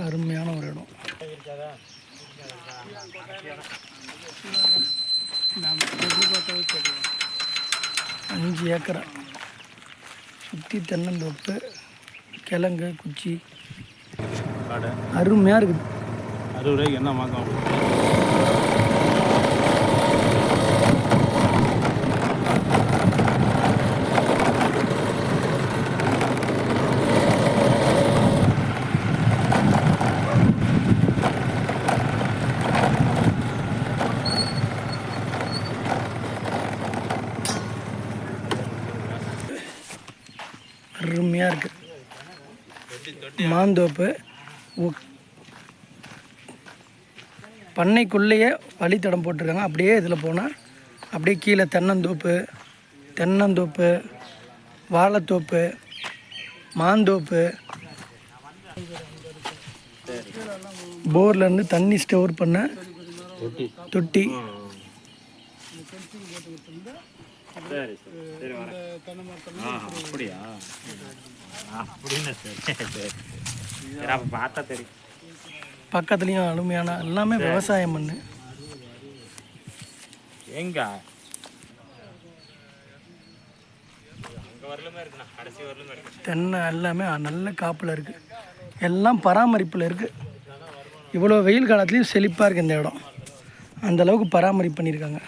அருமையான ஒரு இடம். அஞ்சு ஏக்கரா. சுற்றி தென்னந்தோப்பு கிழங்கு குச்சி. கடை. அருமையாக இருக்குது. அறுபது ரூபாய்க்கு என்ன மாக்கம் அருமையாக இருக்குது மாந்தோப்பு பண்ணைக்குள்ளேயே வழித்தடம் போட்டிருக்காங்க. அப்படியே இதில் போனால் அப்படியே கீழே தென்னந்தோப்பு தென்னந்தோப்பு வாழைத்தோப்பு மாந்தோப்பு. போர்லேருந்து தண்ணி ஸ்டோர் பண்ண தொட்டி. தொட்டி சரி சரி. வரேன். ஆ அப்படியா? அப்படின்னு சரி சரி சரி. அப்போ பார்த்தா தெரியும். பக்கத்துலேயும் அருமையான எல்லாமே விவசாயம் பண்ணு. எங்க? அங்கே வரலுமே இருக்குண்ணா? கடைசி வரலுமே இருக்கு. தென்னை எல்லாமே நல்ல காப்பில் இருக்குது எல்லாம் பராமரிப்பில் இருக்குது இவ்வளோ வெயில் காலத்துலேயும் செழிப்பாக இருக்குது இந்த இடம். அந்த அளவுக்கு பராமரிப்பு பண்ணியிருக்காங்க.